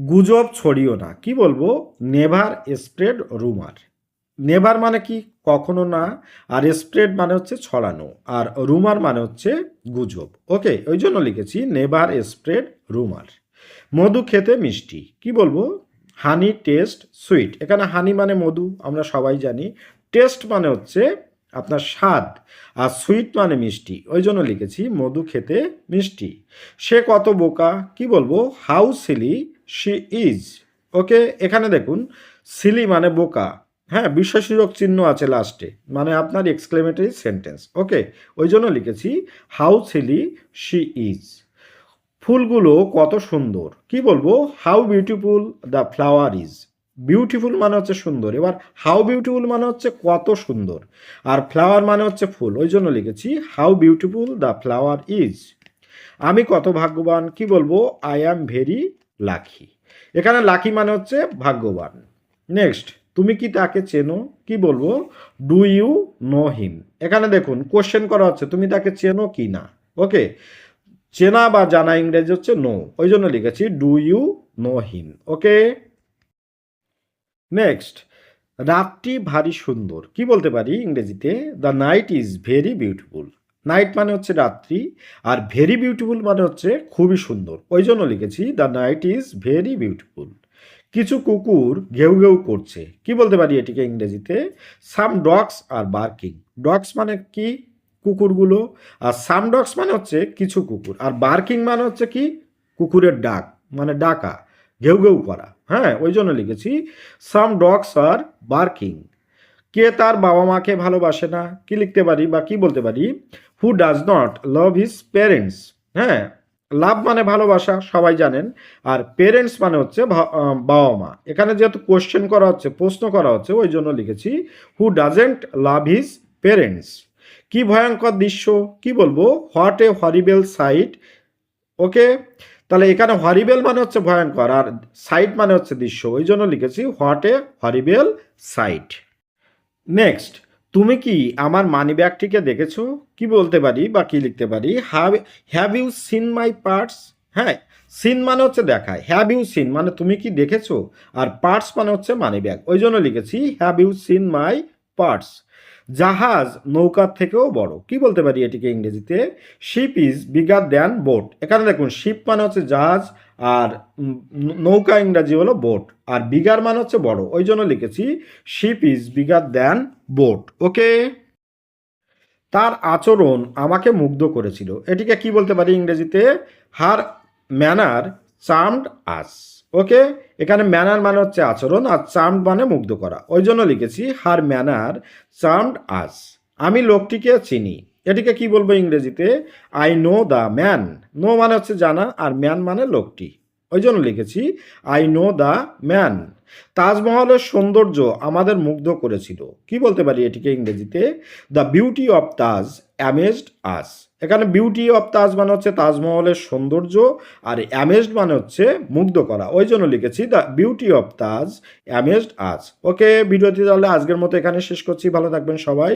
গুজব ছড়িও না। কি বলব? নেভার স্প্রেড রুমার। নেভার মানে কি? কখনো না। আর স্প্রেড মানে হচ্ছে ছড়ানো। আর রুমার মানে হচ্ছে গুজব। ওকে, ওই জন্য লিখেছি নেভার স্প্রেড রুমার। মধু খেতে মিষ্টি। কি বলব? Honey taste sweet. এখানে হানি মানে মধু, আমরা সবাই জানি। টেস্ট মানে হচ্ছে আপনার স্বাদ। আর সুইট মানে মিষ্টি। ওই জন্য লিখেছি মধু খেতে মিষ্টি। সে কত বোকা? কি বলব? How silly she is okay এখানে দেখুন সিলি মানে বোকা। হ্যাঁ বিশ্বসূচক চিহ্ন আছে লাস্টে মানে আপনার এক্সক্লেমেটরি সেন্টেন্স ওকে ওই জন্য লিখেছি হাউ সিলি শি ইজ ফুলগুলো কত সুন্দর। কি বলব? How beautiful the flower is beautiful মানে হচ্ছে সুন্দর। এবার হাউ বিউটিফুল মানে হচ্ছে কত সুন্দর। আর ফ্লাওয়ার মানে হচ্ছে ফুল। ওই জন্য লিখেছি how beautiful the flower is আমি কত ভাগ্যবান, কি বলব? আই অ্যাম ভেরি লাকি এখানে লাখি মানে হচ্ছে ভাগ্যবান। নেক্সট তুমি কি তাকে চেনো? কি বলব? ডু ইউ নো হিম এখানে দেখুন কোশ্চেন করা হচ্ছে, তুমি তাকে চেনো কি না? ওকে চেনা বা জানা ইংরেজি হচ্ছে নো ওই জন্য লিখেছি do you know him okay next রাতটি ভারী সুন্দর। কি বলতে পারি ইংরেজিতে? The night is very beautiful night মানে হচ্ছে রাত্রি আর ভেরি বিউটিফুল মানে হচ্ছে খুবই সুন্দর। ওই জন্য লিখেছি the night is very beautiful কিছু কুকুর ঘেউ ঘেউ করছে। কি বলতে পারি এটিকে ইংরেজিতে? Some dogs are barking dogs মানে কি কুকুরগুলো? আর সাম ডগস মানে হচ্ছে কিছু কুকুর। আর বার্কিং মানে হচ্ছে কি? কুকুরের ডাক মানে ডাকা, ঘেউ ঘেউ করা। হ্যাঁ ওই জন্য লিখেছি সাম ডগস আর বার্কিং কে তার বাবা মাকে ভালোবাসে না? কি লিখতে পারি বা কি বলতে পারি? Who does not love his parents হ্যাঁ লাভ মানে ভালোবাসা, সবাই জানেন। আর পেরেন্টস মানে হচ্ছে বাবা মা। এখানে যেহেতু কোশ্চেন করা হচ্ছে, প্রশ্ন করা হচ্ছে, ওই জন্য লিখেছি who doesn't love his parents কি ভয়ঙ্কর দৃশ্য, কি বলব? What a horrible sight okay তাহলে এখানে হরিবেল মানে হচ্ছে ভয়ঙ্কর, আর সাইট মানে হচ্ছে দৃশ্য। ওই জন্য লিখেছি what a horrible sight next তুমি কি আমার মানি ব্যাগটিকে দেখেছ? কি বলতে পারি বা কি লিখতে পারি? Have have you seen my parts হ্যাঁ সিন মানে হচ্ছে দেখায়। হ্যাভ ইউ সিন মানে তুমি কি দেখেছ? আর পার্টস মানে হচ্ছে মানি ব্যাগ ওই জন্য লিখেছি have you seen my parts জাহাজ নৌকার থেকেও বড়। কি বলতে পারি এটিকে ইংরেজিতে? Ship is bigger than boat এখানে দেখুন শিপ মানে হচ্ছে জাহাজ আর নৌকা ইংরাজি হলো বোট আর বিগার মানে হচ্ছে বড়। ওই জন্য লিখেছি ship is bigger than boat okay? তার আচরণ আমাকে মুগ্ধ করেছিল। এটিকে কি বলতে পারি ইংরেজিতে? Her manner charmed us okay? এখানে ম্যানার মানে হচ্ছে আচরণ আর চার্মড মানে মুগ্ধ করা। ওই জন্য লিখেছি হার ম্যানার চার্মড আস আমি লোকটিকে চিনি। এটিকে কি বলব ইংরেজিতে? I know the man know মানে হচ্ছে জানা, আর ম্যান মানে লোকটি। ওই জন্য লিখেছি আই নো দ্য ম্যান তাজমহলের সৌন্দর্য আমাদের মুগ্ধ করেছিল। কি বলতে পারি এটিকে ইংরেজিতে? The beauty of Taj amazed us এখানে বিউটি অফ তাজ মানে হচ্ছে তাজমহলের সৌন্দর্য আর অ্যামেজড মানে হচ্ছে মুগ্ধ করা। ওই জন্য লিখেছি the beauty of Taj amazed us okay, ভিডিওটি তাহলে আজকের মতো এখানে শেষ করছি। ভালো থাকবেন সবাই।